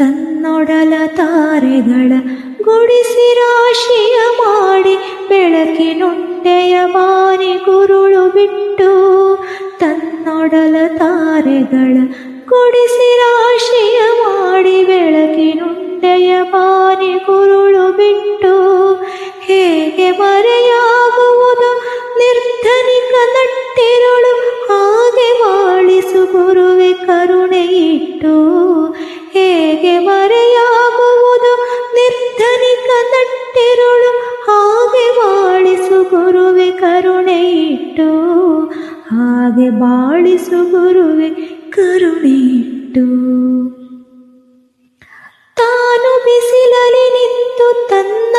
ತನ್ನೊಡಲ ತಾರೆಗಳ ಗುಡಿಸಿ ರಾಶಿಯ ಮಾಡಿ ಬೆಳಕಿನುಂಡೆಯ ಬಾರಿ ಗುರುಳು ಬಿಟ್ಟು ತನ್ನೊಡಲ ತಾರೆಗಳ ಗುಡಿಸಿ ರಾಶಿಯ ಮಾಡಿ ಬೆಳಕಿನುಂಡೆಯ ಬಾರಿ ಗುರುಳು ಬಿಟ್ಟು ಹೇಗೆ ಮರೆಯಾಗುವುದು? ನಿರ್ಧನಿಕ ನಟ್ಟಿರುಳು ಹಾಗೆ ಬಾಳಿಸು ಗುರುವೆ ಕರುಣೆ ಕರುಣೆ ಇಟ್ಟು ಹಾಗೆ ಬಾಳಿಸು ಗುರುವೆ ಕರುಣೆ ಇಟ್ಟು ತಾನು ಬಿಸಿಲಲ್ಲಿ ನಿಂತು ತನ್ನ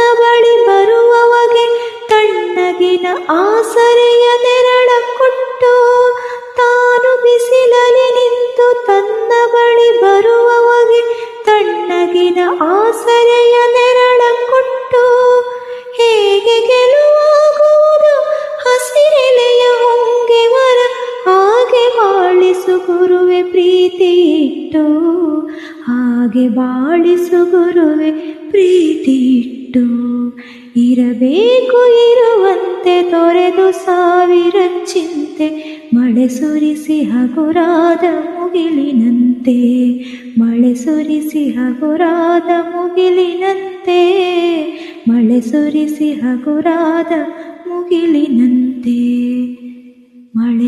ಗುರುವೆ ಪ್ರೀತಿ ಇಟ್ಟು, ಹಾಗೆ ಬಾಳಿಸು ಗುರುವೆ ಪ್ರೀತಿ ಇಟ್ಟು, ಇರಬೇಕು ಇರುವಂತೆ ತೊರೆದು ಸಾವಿರ ಚಿಂತೆ, ಮಳೆ ಸುರಿಸಿ ಹಗುರಾದ ಮುಗಿಲಿನಂತೆ, ಮಳೆ ಸುರಿಸಿ ಹಗುರಾದ ಮುಗಿಲಿನಂತೆ, ಮಳೆ ಸುರಿಸಿ ಹಗುರಾದ ಮುಗಿಲಿನಂತೆ.